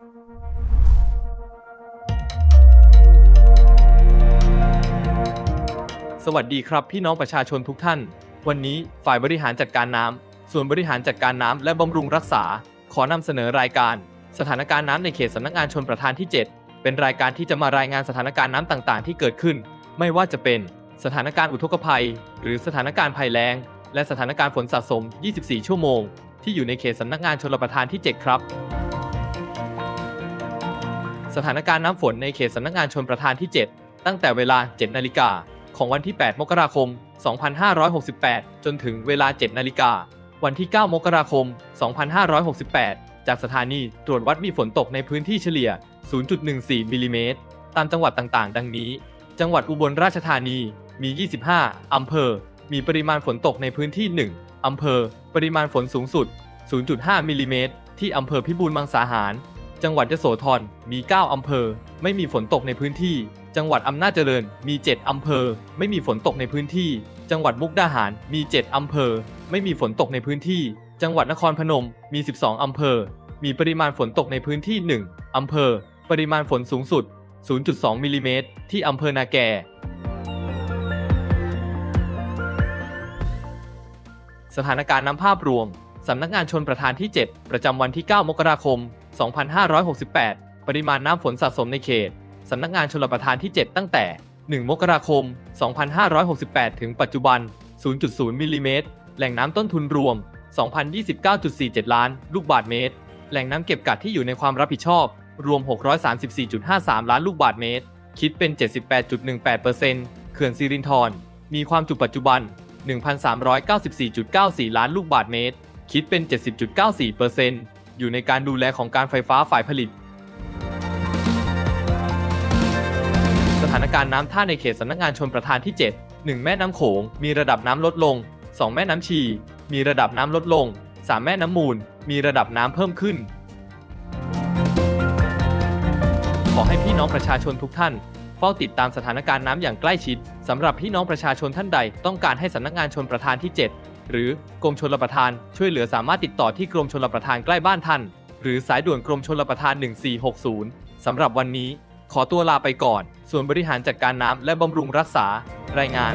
สวัสดีครับพี่น้องประชาชนทุกท่าน วันนี้ฝ่ายบริหารจัดการน้ำส่วนบริหารจัดการน้ำและบำรุงรักษา ขอนำเสนอรายการ สถานการณ์น้ำในเขตสำนักงานชนประทานที่ 7 เป็นรายการที่จะมารายงานสถานการณ์น้ำต่างๆ ที่เกิดขึ้น ไม่ว่าจะเป็นสถานการณ์อุทกภัย หรือสถานการณ์ภัยแล้ง และสถานการณ์ฝนสะสม 24 ชั่วโมง ที่อยู่ในเขตสำนักงานชนประทานที่ 7 ครับ สถานการณ์น้ำฝนในเขตสำนักงานชนประทานที่ 7 ตั้งแต่เวลา 7 นาฬิกา ของวันที่ 8 มกราคม 2568 จนถึงเวลา 7 นาฬิกา วันที่ 9 มกราคม 2568 จากสถานีตรวจวัดมีฝนตกในพื้นที่เฉลี่ย 0.14 มิลลิเมตร ตามจังหวัดต่างๆ ดังนี้ จังหวัดอุบลราชธานี มี 25 อำเภอ มีปริมาณฝนตกในพื้นที่ 1 อำเภอ ปริมาณฝนสูงสุด 0.5 มิลลิเมตร ที่อำเภอพิบูลมังสาหาร จังหวัดยโสธรมี 9 อำเภอ ไม่มีฝนตกในพื้นที่ จังหวัดอำนาจเจริญมี 7 อำเภอ ไม่มีฝนตกในพื้นที่ จังหวัดมุกดาหารมี 7 อำเภอ ไม่มีฝนตกในพื้นที่ จังหวัดนครพนมมี 12 อำเภอ มีปริมาณฝนตกในพื้นที่ 1 อำเภอ ปริมาณฝนสูงสุด 0.2 มิลลิเมตรที่อำเภอนาแกสถานการณ์น้ำภาพรวม สำนักงานชนประทานที่ 7 ประจำวันที่ 9 มกราคม 2568 ปริมาณน้ำฝนสะสมในเขต สำนักงานชลประทานที่ 7 ตั้งแต่ 1 มกราคม 2568 ถึงปัจจุบัน 0.0 มิลลิเมตร แหล่งน้ำต้นทุนรวม 2,029.47 ล้าน ลูกบาศก์เมตร แหล่งน้ำเก็บกักที่อยู่ในความรับผิดชอบ รวม 634.53 ล้านลูกบาศก์เมตร คิดเป็น 78.18%เขื่อนสิรินธร มีความจุปัจจุบัน 1,394.94 ล้านลูกบาศก์เมตร คิดเป็น 70.94% อยู่ในการดูแลของการไฟฟ้าฝ่ายผลิต สถานการณ์น้ำท่าในเขตสำนักงานชนประทานที่ 7 1 แม่น้ำโขง มีระดับน้ำลดลง 2 แม่น้ำชี มีระดับน้ำลดลง 3 แม่น้ำมูล มีระดับน้ำเพิ่มขึ้น ขอให้พี่น้องประชาชนทุกท่านเฝ้าติดตามสถานการณ์น้ำอย่างใกล้ชิดสำหรับพี่น้องประชาชนท่านใดต้องการให้สำนักงานชนประทานที่ 7 หรือกรมชลประทานช่วยเหลือสามารถติดต่อที่กรมชลประทานใกล้บ้านท่าน หรือสายด่วนกรมชลประทาน 1460 สำหรับวันนี้ ขอตัวลาไปก่อน ส่วนบริหารจัดการน้ำและบำรุงรักษา รายงาน